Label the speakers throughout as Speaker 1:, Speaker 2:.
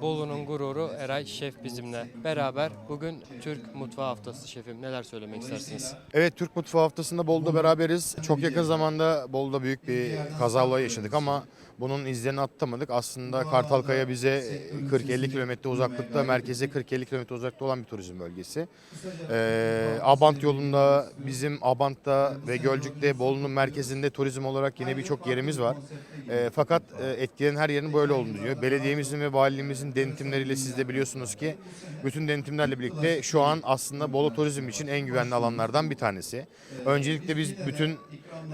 Speaker 1: Bolu'nun gururu Eray Şef bizimle beraber. Bugün Türk Mutfağı Haftası şefim. Neler söylemek istersiniz?
Speaker 2: Evet Türk Mutfağı Haftası'nda Bolu'da beraberiz. Çok yakın zamanda Bolu'da büyük bir kaza olayı yaşadık ama bunun izlerini atlatamadık. Aslında Kartalkaya bize 40-50 kilometre uzaklıkta, merkeze 40-50 kilometre uzakta olan bir turizm bölgesi. Ee, Abant yolunda, bizim Abant'ta ve Gölcük'te Bolu'nun merkezinde turizm olarak yine birçok yerimiz var. Ee, fakat e, etkilerin her yerin böyle olduğunu diyor. Belediyemizin ve valiliğimizin denetimleriyle siz de biliyorsunuz ki bütün denetimlerle birlikte şu an aslında Bolu turizm için en güvenli alanlardan bir tanesi. Öncelikle biz bütün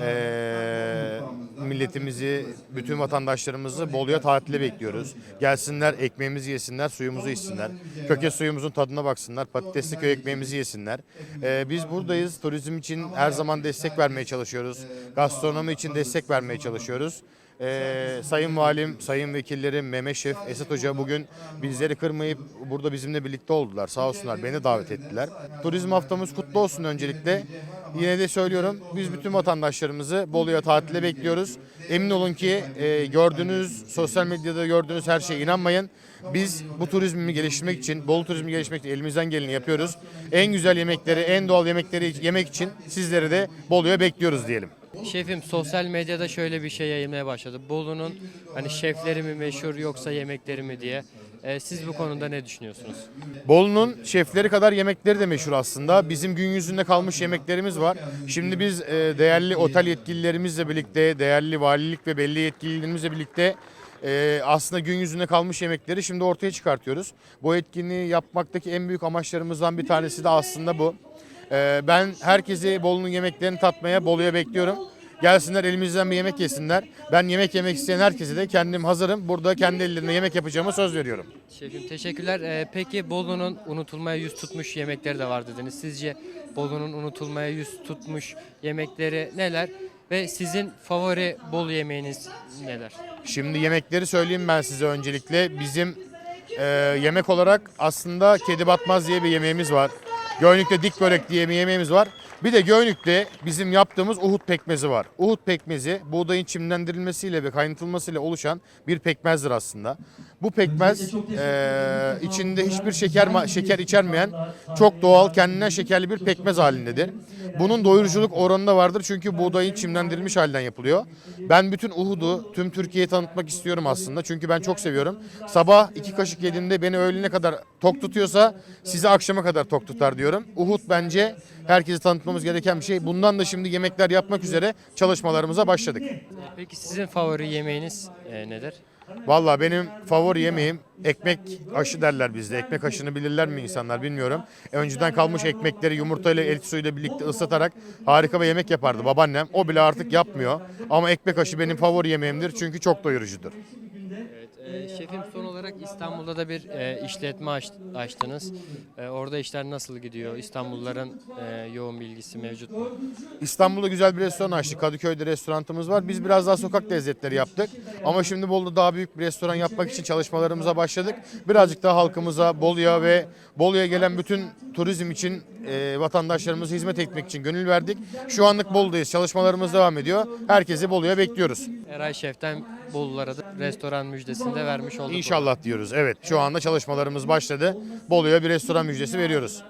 Speaker 2: eee, milletimizi, bütün vatandaşlarımızı Bolu'ya tatile bekliyoruz. Gelsinler, ekmeğimizi yesinler, suyumuzu içsinler. Köke suyumuzun tadına baksınlar, patatesli köy ekmeğimizi yesinler. Eee, biz buradayız. Turizm için her zaman destek vermeye çalışıyoruz. Gastronomi için destek vermeye çalışıyoruz. Ee, Sayın Valim, Sayın Vekillerim, Mehmet Şef, Esat Hoca bugün bizleri kırmayıp burada bizimle birlikte oldular. Sağ olsunlar beni davet ettiler. Turizm haftamız kutlu olsun öncelikle. Yine de söylüyorum biz bütün vatandaşlarımızı Bolu'ya tatile bekliyoruz. Emin olun ki e, gördüğünüz, sosyal medyada gördüğünüz her şeye inanmayın. Biz bu turizmi geliştirmek için, Bolu turizmi geliştirmek için elimizden geleni yapıyoruz. En güzel yemekleri, en doğal yemekleri yemek için sizleri de Bolu'ya bekliyoruz diyelim.
Speaker 1: Şefim sosyal medyada şöyle bir şey yayılmaya başladı. Bolu'nun hani şefleri mi meşhur yoksa yemekleri mi diye. Ee, siz bu konuda ne düşünüyorsunuz?
Speaker 2: Bolu'nun şefleri kadar yemekleri de meşhur aslında. Bizim gün yüzünde kalmış yemeklerimiz var. Şimdi biz e, değerli otel yetkililerimizle birlikte, değerli valilik ve belli yetkililerimizle birlikte e, aslında gün yüzünde kalmış yemekleri şimdi ortaya çıkartıyoruz. Bu etkinliği yapmaktaki en büyük amaçlarımızdan bir tanesi de aslında bu. E, ben herkesi Bolu'nun yemeklerini tatmaya Bolu'ya bekliyorum. Gelsinler elimizden bir yemek yesinler. Ben yemek yemek isteyen herkese de kendim hazırım. Burada kendi ellerimle yemek yapacağıma söz veriyorum.
Speaker 1: Şefim teşekkürler. Ee, peki Bolu'nun unutulmaya yüz tutmuş yemekleri de var dediniz. Sizce Bolu'nun unutulmaya yüz tutmuş yemekleri neler? Ve sizin favori Bolu yemeğiniz neler?
Speaker 2: Şimdi yemekleri söyleyeyim ben size öncelikle. Bizim e, yemek olarak aslında kedi batmaz diye bir yemeğimiz var. Göynük'te dik börek diye bir yemeğimiz var. Bir de Göynük'te bizim yaptığımız Uhud pekmezi var. Uhud pekmezi buğdayın çimlendirilmesiyle ve kaynatılmasıyla oluşan bir pekmezdir aslında. Bu pekmez e, içinde hiçbir şeker şeker içermeyen çok doğal kendinden şekerli bir pekmez halindedir. Bunun doyuruculuk oranı da vardır çünkü buğdayın çimlendirilmiş halinden yapılıyor. Ben bütün Uhud'u tüm Türkiye'ye tanıtmak istiyorum aslında çünkü ben çok seviyorum. Sabah iki kaşık yediğimde beni öğlene kadar tok tutuyorsa sizi akşama kadar tok tutar diyorum. Uhud bence herkese tanıtmamız gereken bir şey. Bundan da şimdi yemekler yapmak üzere çalışmalarımıza başladık.
Speaker 1: Peki sizin favori yemeğiniz e, nedir?
Speaker 2: Vallahi benim favori yemeğim ekmek aşı derler bizde. Ekmek aşını bilirler mi insanlar bilmiyorum. Önceden kalmış ekmekleri yumurtayla el suyuyla birlikte ıslatarak harika bir yemek yapardı babaannem. O bile artık yapmıyor. Ama ekmek aşı benim favori yemeğimdir çünkü çok doyurucudur.
Speaker 1: Evet, e, şefim son olarak İstanbul'da da bir e, işletme aç- açtınız. E, orada işler nasıl gidiyor? İstanbulluların e, yoğun bilgisi mevcut mu?
Speaker 2: İstanbul'da güzel bir restoran açtık. Kadıköy'de restoranımız var. Biz biraz daha sokak lezzetleri yaptık. Ama şimdi Bolu'da daha büyük bir restoran yapmak için çalışmalarımıza başladık. Birazcık daha halkımıza, Bolu'ya ve Bolu'ya gelen bütün turizm için e, vatandaşlarımıza hizmet etmek için gönül verdik. Şu anlık Bolu'dayız. Çalışmalarımız devam ediyor. Herkesi Bolu'ya bekliyoruz.
Speaker 1: Eray Şef'ten Bolulara da restoran müjdesini de vermiş olduk.
Speaker 2: İnşallah diyoruz. Evet şu anda çalışmalarımız başladı. Bolu'ya bir restoran müjdesi veriyoruz.